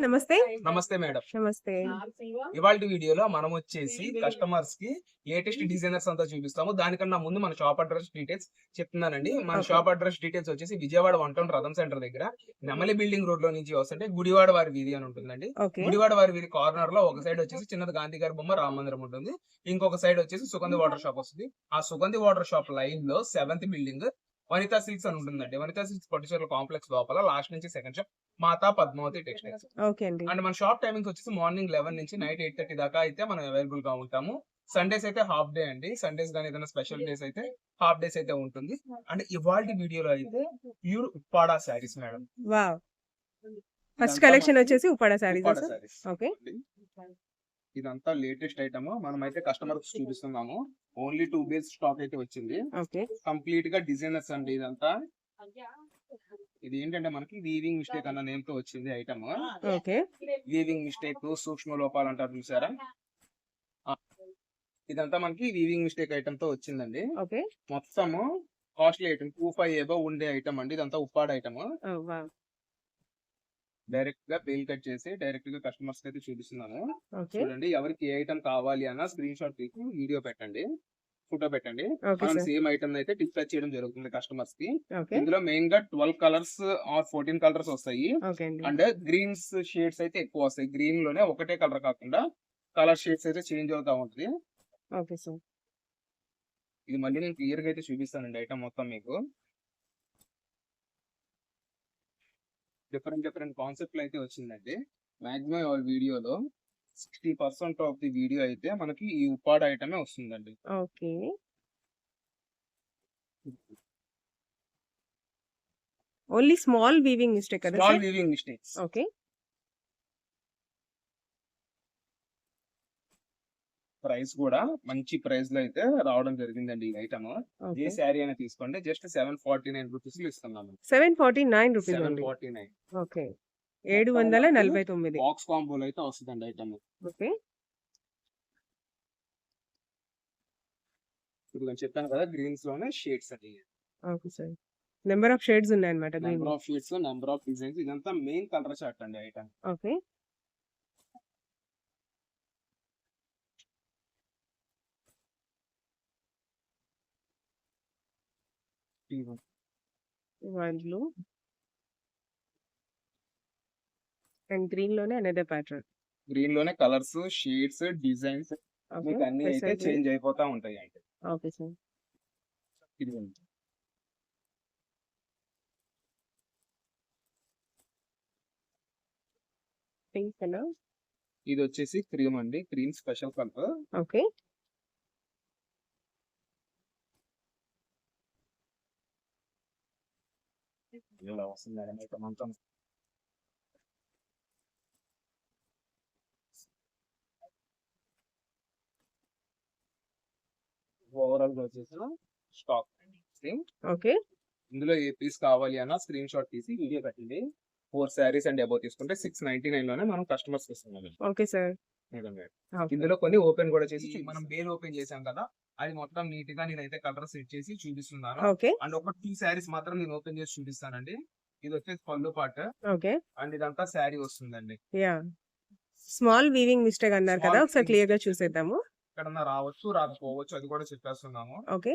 నమస్తే. నమస్తే మేడం. నమస్తే. ఇవాళ వీడియోలో మనం వచ్చేసి కస్టమర్స్కి లేటెస్ట్ డిజైనర్స్ అంతా చూపిస్తాము. దానికన్నా ముందు మన షాప్ అడ్రస్ డీటెయిల్స్ చెప్తున్నానండి. మన. షాప్ అడ్రస్ డీటెయిల్స్ వచ్చేసి విజయవాడ వన్ టౌన్ రథం సెంటర్ దగ్గర నెమలి బిల్డింగ్ రోడ్లో నుంచి వస్తుంటే గుడివాడ వారి వీధి అని ఉంటుందండి. గుడివాడ వారి వీధి కార్నర్లో ఒక సైడ్ వచ్చేసి చిన్నది గాంధీ గారి బొమ్మ రామ మందిరం ఉంటుంది. ఇంకొక సైడ్ వచ్చేసి సుగంధి వాటర్ షాప్ వస్తుంది. ఆ సుగంధి వాటర్ షాప్ లైన్లో సెవెంత్ బిల్డింగ్ వనితా సిల్క్స్ అని ఉంటుందండి. వనితా సిల్క్స్ పట్టుచీరల కాంప్లెక్స్ లోపల లాస్ట్ నుంచి second shop Matha Padmavathi textiles okay అండి. అండ్ మన షాప్ టైమింగ్స్ వచ్చేసి మార్నింగ్ లెవెన్ నుంచి నైట్ ఎయిట్ థర్టీ దాకా అయితే మనం అవైలబుల్గా ఉంటాము. సండేస్ అయితే హాఫ్ డే అండి. సండేస్ కానీ ఏదైనా స్పెషల్ డేస్ అయితే హాఫ్ డేస్ అయితే ఉంటుంది. అండ్ ఇవాళ వీడియోలో అయితే pure Uppada saris madam wow. First collection వచ్చేసి ఉప్పాడా శారీస్ ఓకే. ఇదంతా లేటెస్ట్ ఐటమ్ మనం అయితే కస్టమర్స్ చూపిస్తున్నాము. ఓన్లీ టూ బేస్ స్టాక్ అయితే వచ్చింది. ఓకే కంప్లీట్గా డిజైనర్స్ అండి ఇదంతా. ఇది ఏంటంటే మనకి వీవింగ్ మిస్టేక్ అన్న నేమ్తో వచ్చింది ఐటమ్ ఓకే వీవింగ్ మిస్టేక్ సూక్ష్మ లోపాలు అంటారు చూసారా? ఇదంతా మనకి వీవింగ్ మిస్టేక్ ఐటమ్తో వచ్చిందండి. ఓకే మొత్తము costly item two five above ఉండే ఐటమ్ అండి. ఇదంతా ఉప్పాడ ఐటమ్ డైరెక్ట్గా బిల్ కట్ చేసి డైరెక్ట్గా కస్టమర్స్ అయితే చూపిస్తున్నాను చూడండి ఎవరికి ఏ ఐటమ్ కావాలి అన్న స్క్రీన్ షాట్ తీసి వీడియో పెట్టండి ఫోటో పెట్టండి. మనం సేమ్ ఐటమ్ అయితే డిస్పాచ్ చేయడం జరుగుతుంది కస్టమర్స్కి ఇందులో మెయిన్గా twelve colours or fourteen colours వస్తాయి. అండి. గ్రీన్స్ షేడ్స్ అయితే ఎక్కువ వస్తాయి. గ్రీన్లోనే ఒకటే కలర్ కాకుండా కలర్ షేడ్స్ అయితే చేంజ్ అవుతా ఉంటుంది. ఇది మళ్ళీ నేను క్లియర్గా అయితే చూపిస్తానండి ఐటమ్ మొత్తం మీకు. డిఫరెంట్ డిఫరెంట్ కాన్సెప్ట్ అయితే వచ్చిందండి. మాక్సిమం వీడియోలో sixty percent of the video అయితే మనకి ఈ ఉప్పాడ ఐటమే వస్తుందండి. Okay. Only small weaving mistake కదా small sir living mistakes okay price కూడా మంచి ప్రైస్లో అయితే రావడం జరిగిందండి ఈ ఐటమ్. ఏ శారీ అయినా తీసుకోండి. జస్ట్ సెవెన్ ఫార్టీ నైన్ రూపీస్లో ఇస్తున్నాము seven forty nine rupees forty nine. Okay. ఏడు వందల నలభై తొమ్మిది. బాక్స్ కాంబోలో అయితే వస్తుందండి ఐటమ్. ఓకే. ఇప్పుడు చెప్పాను కదా గ్రీన్స్లోనే షేడ్స్ అండి. Okay sir. Number of shades ఉన్నాయన్నమాట green. Number of shades number of designs ఇదంతా మెయిన్ కలర్ చార్ట్ అండి ఐటమ్. ఓకే. వాళ్ళు అండ్ గ్రీన్లోనే అనదర్ ప్యాటర్న్ గ్రీన్లోనే కలర్స్ షేడ్స్ డిజైన్స్ మీకు అన్ని అయితే చేంజ్ అయిపోతా ఉంటాయి అంటే ఓకే సార్ ఇది. పింక్ కలర్ ఇది వచ్చేసి క్రీమ్ అండి. క్రీమ్ స్పెషల్ కలర్ ఓకే ఇలా వస్తుంది మేడం అంతా ఓవరాల్గా వచ్చేసి స్టాక్ ఓకే ఇందులో ఏ పీస్ కావాలి అన్న స్క్రీన్ షాట్ తీసి వీడియో పెట్టండి. ఫోర్ శారీస్ అండ్ అబౌ తీసుకుంటే సిక్స్ నైన్టీ నైన్లోనే మనం కస్టమర్స్ ఇస్తున్నాం. ఓకే సార్ ఇందులో కొన్ని ఓపెన్ కూడా చేసి మనం బేల్ ఓపెన్ చేసాం కదా అది మొత్తం నీట్గా నేనైతే కలర్ సెట్ చేసి చూపిస్తున్నాను. అండ్ ఒక టూ శారీస్ మాత్రం నేను ఓపెన్ చేసి చూపిస్తానండి. ఇది వచ్చేసి పళ్ళు పాట. ఓకే. అండ్ ఇదంతా శారీ వస్తుందండి. స్మాల్ వీవింగ్ మిస్టేక్ అన్నారు కదా ఒకసారి క్లియర్గా చూసేద్దాము. ఎక్కడన్నా రావచ్చు రాకపోవచ్చు అది కూడా చెప్పేస్తున్నాము. ఓకే.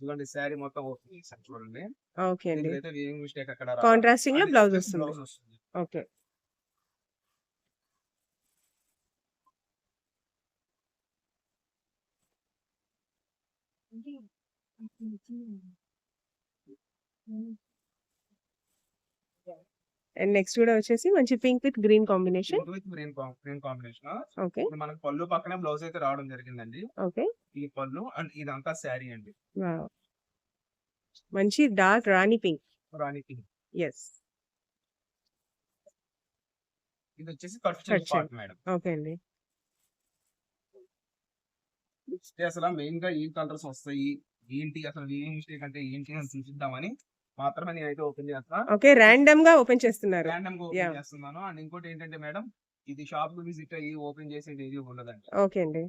ఇదిగోండి శారీ మొత్తం ఓపెన్ చేసాను చూడండి. ఓకే అండి. వీవింగ్ మిస్టేక్ అక్కడ కాంట్రాస్టింగ్లో బ్లౌజ్ వస్తుంది. ఓకే. అండ్ నెక్స్ట్ కూడా వచ్చేసి మంచి pink with green combination. Green green combination. Okay. మనకు పళ్ళు పక్కనే బ్లౌజ్ అయితే రావడం జరిగిందండి. ఓకే. ఈ పళ్ళు అండ్ ఇదంతా శారీ అండి. మంచి డార్క్ రాణి పింక్. రాణి పింక్. ఎస్ ఇది వచ్చేసి కట్ Cut చేసి పార్ట్ మేడం. ఓకే అండి. అసలు మెయిన్గా ఏం కలర్స్ వస్తాయి? ఏంటి? అసలు ఏం మిస్టేక్ అంటే ఏంటి అని చూపిద్దామని మాత్రమే నేనైతే ఓపెన్ చేస్తా. ఓకే ర్యాండమ్గా ఓపెన్ చేస్తున్నారు. ర్యాండమ్గా. ఓపెన్ చేస్తున్నాను. అండ్ ఇంకోటి ఏంటంటే మేడం ఇది షాప్కు విజిట్ అయ్యి ఓపెన్ చేసేది ఏది ఉండదండి ఓకే అండి.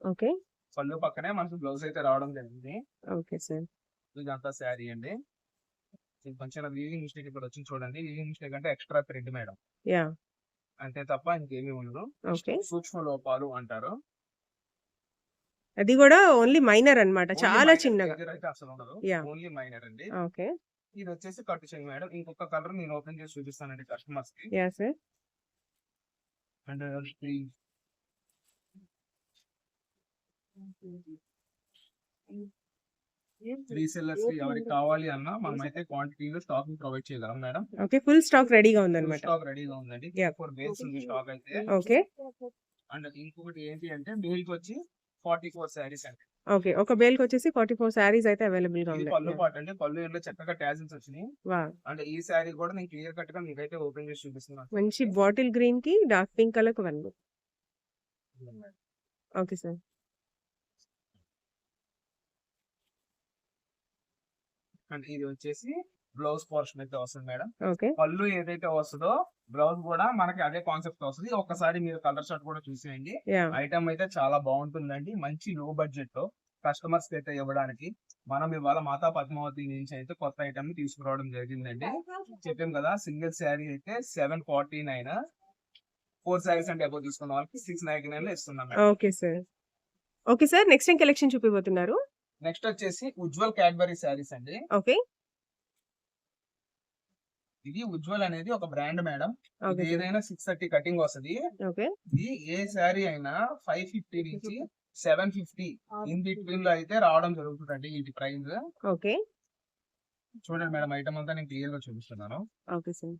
ఓకే. పళ్ళు పక్కనే మనకు బ్లౌజ్ అయితే రావడం జరిగింది. Okay sir. ఇదంతా శారీ అండి. ఇది కొంచెం వీవింగ్ మిస్టేక్ ఇక్కడ వచ్చింది చూడండి. వీవింగ్ మిస్టేక్ అంటే ఎక్స్ట్రా ప్రింట్ మేడం. యా. అంతే తప్ప ఇంకేమీ ఉండదు. ఓకే. సూక్ష్మ లోపాలు అంటారు. అది కూడా ఓన్లీ మైనర్ అన్నమాట. చాలా చిన్నగా. అసలు ఉండదు. ఓన్లీ మైనర్ అండి. ఓకే. ఇది వచ్చేసి కట్టు చెంగు మేడం. ఇంకొక కలర్ నేను ఓపెన్ చేసి చూపిస్తానండి కస్టమర్స్కి యా సార్ అండ్ రీసెల్లర్స్ ఎవరికి కావాలి అన్నా మనం అయితే క్వాంటిటీలో స్టాక్ ప్రొవైడ్ చేయగలం మేడం ఓకే ఫుల్ స్టాక్ రెడీగా ఉందన్నమాట. స్టాక్ రెడీగా ఉందండి. ఫోర్ బేస్ ఉంది స్టాక్ అయితే. ఓకే అండ్ ఇంకొకటి ఏంటి అంటే కి వచ్చి ఫార్టీ ఫోర్ శారీస్ అండి. ఓకే ఒక బేల్కి వచ్చేసి ఫార్టీ ఫోర్ శారీస్ అయితే అవైలబుల్గా ఉన్నాయి. పళ్ళు పాట అంటే పళ్ళు ఇంట్లో చక్కగా ట్యాజిల్స్ వచ్చినాయి. వా అంటే ఈ శారీ కూడా నేను క్లియర్ కట్గా మీకైతే ఓపెన్ చేసి చూపిస్తున్నాను. మంచి bottle green dark pink colour one okay sir and ఇది వచ్చేసి బ్లౌజ్ పోర్షన్ అయితే వస్తుంది మేడం. ఓకే. పళ్ళు ఏదైతే వస్తుందో బ్లౌజ్ కూడా మనకి అదే కాన్సెప్ట్ వస్తుంది. ఒకసారి మీరు కలర్ షర్ట్ కూడా చూసేయండి. ఐటమ్ అయితే చాలా బాగుంటుందండి. మంచి లో బడ్జెట్లో కస్టమర్స్కి అయితే ఇవ్వడానికి మనం ఇవాళ మాతా పద్మావతి నుంచి అయితే కొత్త ఐటమ్ని తీసుకురావడం జరిగిందండి. చెప్పాం కదా సింగిల్ శారీ అయితే seven forty nine. Four saris అంటే అబౌవ్ తీసుకున్న వాళ్ళకి సిక్స్ నైన్టీ నైన్లో ఇస్తున్నాం okay sir. Okay sir next time collection చూపిపోతున్నారు next వచ్చేసి ఉజ్వల్ క్యాడ్బరీ శారీస్ అండి. ఓకే. ఇది ఉజ్వల్ అనేది ఒక బ్రాండ్ మేడం. ఓకే ఇది ఏదైనా సిక్స్ థర్టీ కటింగ్ వస్తుంది. ఓకే. ఇది ఏ శారీ అయినా ఫైవ్ ఫిఫ్టీ నుంచి సెవెన్ ఫిఫ్టీ ఇన్ బిట్వీన్లో అయితే రావడం జరుగుతుందండి వీటి ప్రైస్. ఓకే. చూడండి మేడం ఐటమ్ అంతా నేను క్లియర్గా చూపిస్తున్నాను. Okay sir.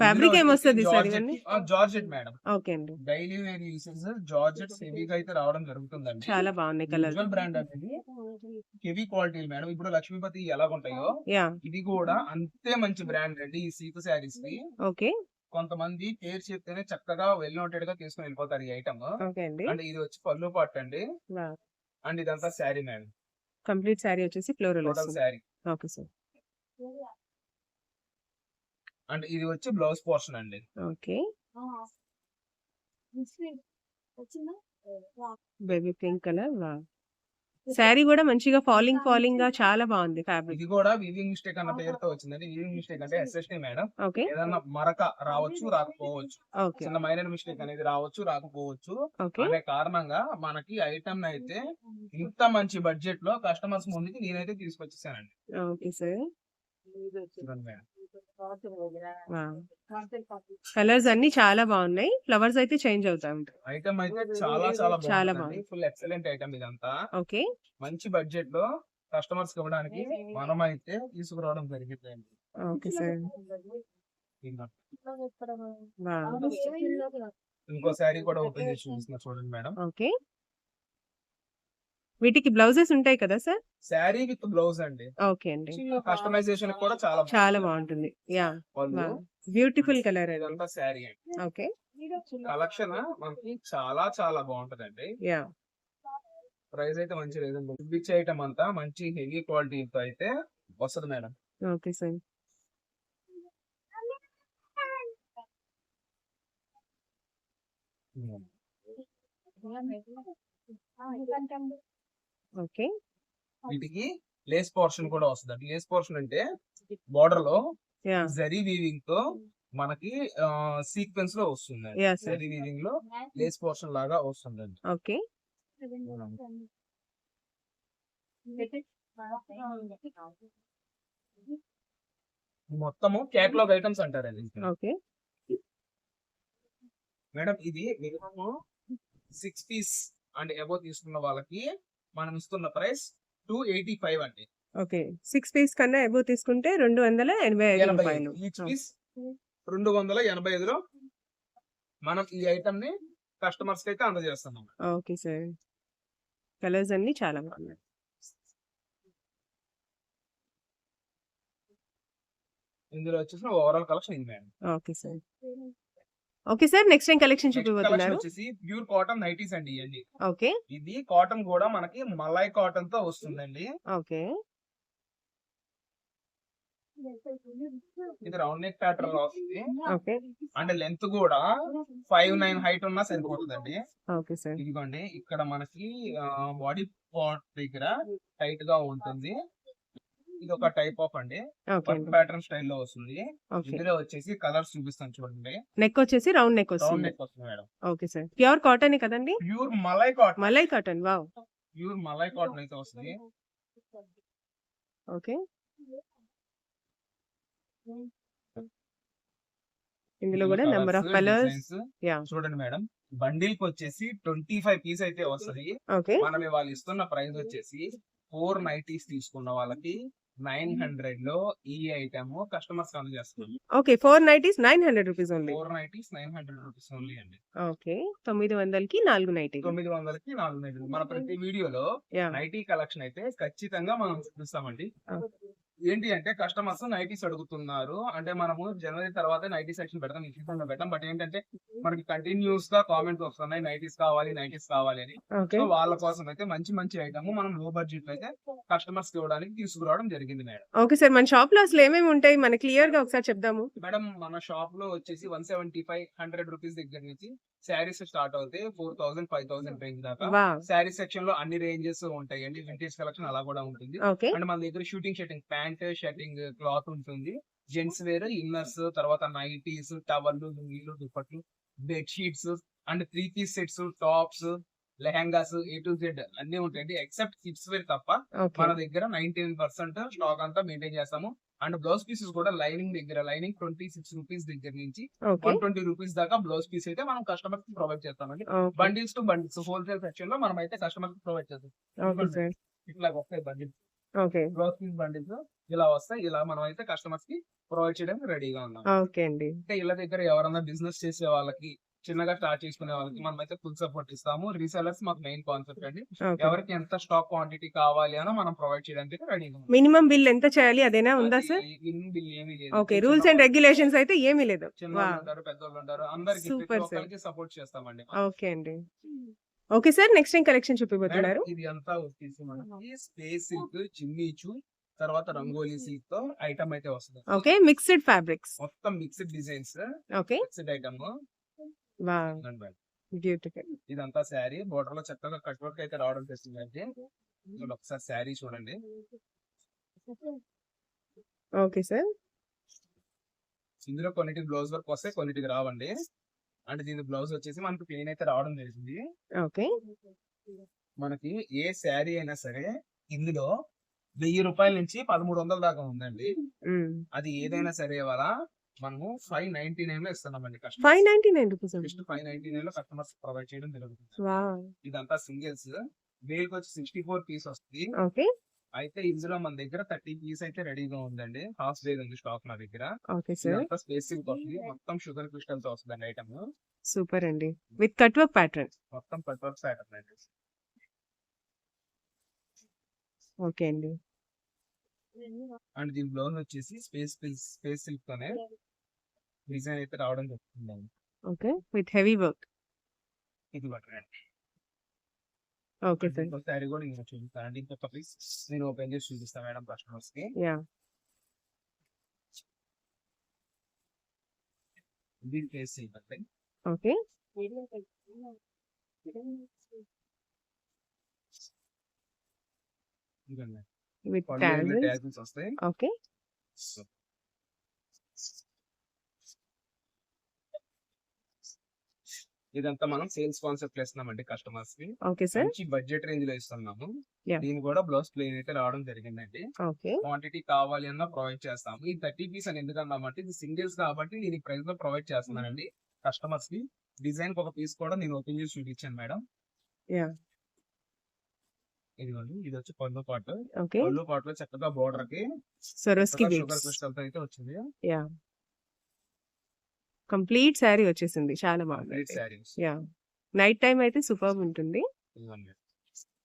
ఫ్యాబ్రిక్ ఏమొస్తుంది సార్ ఇవన్నీ జార్జెట్ మేడం ఓకే అండి. డైలీ వేర్ యూసెస్ జార్జెట్ హెవీగా అయితే రావడం జరుగుతుందండి. చాలా బాగున్నాయి కలర్ బ్రాండ్ అనేది హెవీ క్వాలిటీ మేడం ఇప్పుడు లక్ష్మీపతి ఎలా ఉంటాయో యా ఇది కూడా అంతే మంచి బ్రాండ్ అండి ఈ సీకు శారీస్కి ఓకే. కొంతమంది పేరు చెప్తేనే చక్కగా వెల్ నోటెడ్గా తీసుకొని వెళ్ళిపోతారు ఈ ఐటమ్ ఓకే అండి. అండ్ ఇది వచ్చి పళ్ళు పాట్ అండి. అండ్ ఇదంతా శారీ మేడం కంప్లీట్ శారీ వచ్చేసి floral sari okay sir. And ఇది వచ్చి బ్లౌజ్ పోర్షన్ అండి. Okay. Baby pink colour sari కూడా మంచిగా ఫాలింగ్ ఫాలింగ్గా చాలా బాగుంది ఫ్యాబ్రిక్. ఇది కూడా వివింగ్ మిస్టేక్ అన్న పేరుతో వచ్చిందండి. వివింగ్ మిస్టేక్ అంటే ఎస్ఎస్టీ మేడం. ఓకే. ఏదన్నా మరక రావచ్చు రాకపోవచ్చు. ఓకే. చిన్న మైనర్ మిస్టేక్ అనేది రావచ్చు రాకపోవచ్చు. ఓకే. అనే కారణంగా మనకి ఐటమ్ అయితే ఇంత మంచి బడ్జెట్లో కస్టమర్స్ ముందుకి నేనైతే తీసుకొచ్చేసానండి. Okay sir. మేడం. కలర్స్ అన్ని చాలా బాగున్నాయి. ఫ్లవర్స్ అయితే చేంజ్ అవుతా ఉంటాయి ఐటమ్ అయితే చాలా చాలా చాలా బాగుంది ఫుల్ ఎక్సలెంట్ ఐటమ్ ఇదంతా. ఓకే. మంచి బడ్జెట్లో కస్టమర్స్ ఇవ్వడానికి మనం అయితే తీసుకురావడం జరిగిందండి. Okay sir. ఇంకా శారీ కూడా ఓపెన్ చేసి చూపిస్తున్నా చూడండి మేడం. ఓకే. వీటికి బ్లౌజెస్ ఉంటాయి కదా సార్? శారీ విత్ బ్లౌజ్ అండి. ఓకే అండి. కస్టమైజేషన్ కూడా చాలా చాలా బాగుంటుంది. యా బ్యూటిఫుల్ కలర్ ఇదంతా శారీ అండి. ఓకే. కలెక్షన్ మనకి చాలా చాలా బాగుంటదండి. యా. ప్రైస్ అయితే మంచి లేదండి బిచ్ ఐటమ్ అంతా మంచి హెవీ క్వాలిటీతో అయితే వస్తుంది మేడం. Okay sir. ఓకే. వీటికి లేస్ పోర్షన్ కూడా వస్తుంది లేస్ పోర్షన్ అంటే బార్డర్లో జరీ వీవింగ్తో మనకి సీక్వెన్స్లో వస్తుంది జరీ వీవింగ్లో లేస్ పోర్షన్ లాగా వస్తుందండి. ఓకే మొత్తము కేటలాగ్ ఐటమ్స్ అంటారండి ఓకే మేడం ఇది minimum six piece and above తీసుకున్న వాళ్ళకి మనం ఇస్తున్న ప్రైస్ టూ ఎయిటీ ఫైవ్ అండి. ఓకే. సిక్స్ పీస్ కన్నా ఎబో తీసుకుంటే రెండు వందల ఎనభై ఐదు రూపాయలు. రెండు వందల ఎనభై ఐదులో మనం ఈ ఐటమ్ని కస్టమర్స్కి అయితే అందజేస్తున్నాం. Okay sir. కలర్స్ అన్ని చాలా బాగున్నాయి. ఇందులో వచ్చేసిన ఓవరాల్ కలెక్షన్ ఇది madam okay sir. Okay sir next time collection చూపిపోతున్నారు వచ్చేసి ప్యూర్ కాటన్ నైటీస్ అండి ఇవన్నీ ఓకే. ఇది కాటన్ కూడా మనకి మలై కాటన్తో వస్తుందండి. ఓకే. ఇది రౌండ్ నెక్ ప్యాటర్న్లో వస్తుంది. ఓకే. అంటే లెంత్ కూడా ఫైవ్ నైన్ హైట్ ఉన్నా సరిపోతుందండి. Okay sir. ఇదిగోండి ఇక్కడ మనకి బాడీ పార్ట్ దగ్గర టైట్గా ఉంటుంది. ఇది ఒక టైప్ ఆఫ్ అండి. ప్యాటర్న్ స్టైల్లో వస్తుంది. ఇందులో వచ్చేసి కలర్స్ చూపిస్తాను చూడండి. నెక్ వచ్చేసి రౌండ్ నెక్ వస్తుంది. నెక్ వస్తుంది madam. Okay sir. Pure cotton కదండి? Pure malai cotton malai cotton wow pure malai cotton అయితే వస్తుంది. ఓకే. ఇందులో కూడా నెంబర్ ఆఫ్ కలర్స్ యా చూడండి మేడం. బండిల్కి వచ్చేసి ట్వంటీ ఫైవ్ పీస్ అయితే వస్తది. మనం వాళ్ళు ఇస్తున్న ప్రైస్ వచ్చేసి ఫోర్ నైటీస్ తీసుకున్న వాళ్ళకి నైన్ హండ్రెడ్లో ఈ ఐటమ్ కస్టమర్స్ అందజేస్తుంది okay four nighties nine hundred rupees only. Four nighties nine hundred rupees only అండి. ఓకే తొమ్మిది వందలకి నాలుగు నైటీ తొమ్మిది వందలకి నాలుగు నైటీలు. మన ప్రతి వీడియోలో నైటీ కలెక్షన్ అయితే ఖచ్చితంగా మనం చూపిస్తామండి. ఏంటి అంటే కస్టమర్స్ నైటీస్ అడుగుతున్నారు. అంటే మనము జనవరి తర్వాత నైటీ సెక్షన్ పెడతాం లో పెట్టాం బట్ ఏంటంటే మనకి కంటిన్యూస్గా కామెంట్స్ వస్తున్నాయి. నైటీస్ కావాలి నైటీస్ కావాలి అని. సో వాళ్ళ కోసం అయితే మంచి మంచి ఐటమ్ మనం లో బడ్జెట్ అయితే కస్టమర్స్కి ఇవ్వడానికి తీసుకురావడం జరిగింది మేడం. ఓకే సార్ మన షాప్లో అసలు ఏమేమి ఉంటాయి? మన క్లియర్గా ఒకసారి చెప్దాము. మేడం మన షాప్లో వచ్చేసి one seventy five hundred rupees దగ్గర నుంచి శారీస్ స్టార్ట్ అవుతాయి. Four thousand five thousand range దాకా. శారీ సెక్షన్లో అన్ని రేంజెస్ ఉంటాయి అండి వింటేజ్ కలెక్షన్ అలా కూడా ఉంటుంది. అండ్ మన దగ్గర shooting shirting pant shirting cloth ఉంటుంది. జెంట్స్ వేర్ ఇన్నర్స్ తర్వాత నైటీస్ టవల్ లుంగీలు దుప్పట్లు bed sheets and three piece sets tops lehengas A to Z అన్ని ఉంటాయండి. ఎక్సెప్ట్ కిడ్స్ వేర్ తప్ప మన దగ్గర నైన్టీన్ పర్సెంట్ స్టాక్ అంతా మెయింటైన్ చేస్తాము. అండ్ బ్లౌజ్ పీసెస్ కూడా లైనింగ్ దగ్గర లైనింగ్ ట్వంటీ సిక్స్ రూపీస్ దగ్గర నుంచి వన్ ట్వంటీ రూపీస్ దాకా బ్లౌజ్ పీస్ అయితే మనం కస్టమర్కి ప్రొవైడ్ చేస్తామండి. బండిల్స్ టు బండిల్స్ హోల్సేల్ సెక్షన్లో మనం అయితే కస్టమర్కి ప్రొవైడ్ చేస్తాం. ఇట్లా వస్తాయి బండిల్స్ బ్లౌజ్ పీస్ బండిల్స్ ఇలా వస్తాయి. ఇలా మనం అయితే కస్టమర్స్కి ప్రొవైడ్ చేయడానికి రెడీగా ఉన్నాం. ఓకే అండి. అంటే ఇళ్ళ దగ్గర ఎవరైనా బిజినెస్ చేసే వాళ్ళకి చిన్నగా స్టార్ట్ చేసుకునే వాళ్ళకి మనం అయితే ఫుల్ సపోర్ట్ ఇస్తాము. రీసెలర్స్ మాకు మెయిన్ కాన్సెప్ట్ అండి. ఎవరికి ఎంత స్టాక్ క్వాంటిటీ కావాలి అని మనం ప్రొవైడ్ చేయడానికి ఉన్నాం మినిమం బిల్ ఎంత చేయాలి అదేనా ఉందా సార్? ఇన్ బిల్ ఏమీ లేదు. ఓకే రూల్స్ అండ్ రెగ్యులేషన్స్ అయితే ఏమీ లేదు. చిన్న వా ఉంటారు పెద్దోళ్ళు ఉంటారు అందరికి సపోర్ట్ చేస్తామండి ఓకే అండి. ఓకే సార్ నెక్స్ట్ ఏం కలెక్షన్ చూపిపోతున్నారు ఇది అంతా వచ్చేసి మనకి స్పేస్ సిల్క్ చిమ్మీచు తర్వాత రంగోలీ సిల్క్తో ఐటమ్ అయితే వస్తుంది. ఓకే మిక్స్డ్ ఫ్యాబ్రిక్స్ మొత్తం mixed designs okay mixed item beautiful. ఇదంతా శారీ. బోర్డర్లో చక్కగా కట్ వర్క్ అయితే రావడం చేస్తుందండి ఇక్కడ ఒకసారి శారీ చూడండి. Okay sir. ఇందులో కొన్నిటికి బ్లౌజ్ వర్క్ వస్తాయి కొన్నిటికి రావండి. అంటే దీని బ్లౌజ్ వచ్చేసి మనకి ప్లెయిన్ అయితే రావడం జరిగింది. ఓకే. మనకి ఏ శారీ అయినా సరే ఇందులో వెయ్యి రూపాయల నుంచి పదమూడు వందల దాకా ఉందండి. అది ఏదైనా సరే వాళ్ళ మనము ఫైవ్ నైన్టీ నైన్లో ఇస్తున్నామండి five ninety nine rupees just five ninety నైన్లో కస్టమర్స్ ప్రొవైడ్ చేయడం జరుగుతుంది. ఇదంతా సింగిల్స్ వేలకు వచ్చి సిక్స్టీ ఫోర్ పీస్ వస్తుంది. ఓకే అయితే ఇందులో మన దగ్గర థర్టీ పీస్ అయితే రెడీగా ఉందండి. హాఫ్ డే ఉంది స్టాక్ నా దగ్గర. ఇదంతా స్పేస్ సిల్క్ వస్తుంది. మొత్తం షుగర్ క్రిస్టల్తో వస్తుంది ఐటమ్ సూపర్ అండి విత్ కట్ వర్క్ ప్యాటర్న్ మొత్తం కట్ వర్క్ ప్యాటర్న్ అండి. ఓకే అండి. అండ్ దీని బ్లౌజ్ వచ్చేసి స్పేస్ స్పేస్ సిల్క్ తోనే డిజైన్ అయితే రావడం జరుగుతుందండి. ఓకే. With heavy work. ఇది బట్టర్ ఓకే సార్. ఇంకో శారీ కూడా నేను చూపిస్తాను అండి ఇంకొక ప్లీజ్ నేను ఓపెన్ చేసి చూపిస్తాను మేడం కస్టమర్స్కి యా ఇది ఫేస్ అంటే ఓకే. విత్ వస్తాయి. ఓకే. ఇదంతా మనం సేల్స్ కాన్సెప్ట్ ఇస్తున్నామండి కస్టమర్స్కి. ఓకే సార్ మంచి బడ్జెట్ రేంజ్లో ఇస్తున్నాము. దీని కూడా బ్లౌజ్ ప్లేన్ అయితే రావడం జరిగిందండి. క్వాంటిటీ కావాలి అన్న ప్రొవైడ్ చేస్తాము. ఈ థర్టీ పీస్ అని ఎందుకన్నామంటే ఇది సింగిల్స్ కాబట్టి నేను ఈ ప్రైస్లో ప్రొవైడ్ చేస్తున్నానండి కస్టమర్స్కి. డిజైన్ ఒక పీస్ కూడా నేను ఓపెన్ చేసి చూపించాను మేడం. ఇదిగోండి ఇది వచ్చి పళ్ళు పాటు. పళ్ళు పాటులో చక్కగా బోర్డర్కి షుగర్ క్రిస్టల్తో అయితే వచ్చింది. కంప్లీట్ శారీ వచ్చేసింది చాలా బాగుంది యా. నైట్ టైం అయితే సూపర్ ఉంటుంది.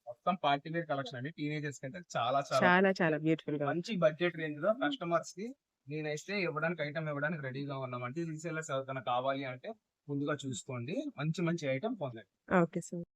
మొత్తం పార్టీ వేర్ కలెక్షన్ అండి. టీనేజర్స్కి అయితే చాలా చాలా చాలా బ్యూటిఫుల్గా మంచి బడ్జెట్ రేంజ్లో కస్టమర్స్కి నేనైతే ఇవ్వడానికి ఐటమ్ ఇవ్వడానికి రెడీగా ఉన్నామంటే రీసేలర్స్ ఎవరికైనా కావాలి అంటే ముందుగా చూసుకోండి. మంచి మంచి ఐటమ్ పొందండి. Okay sir.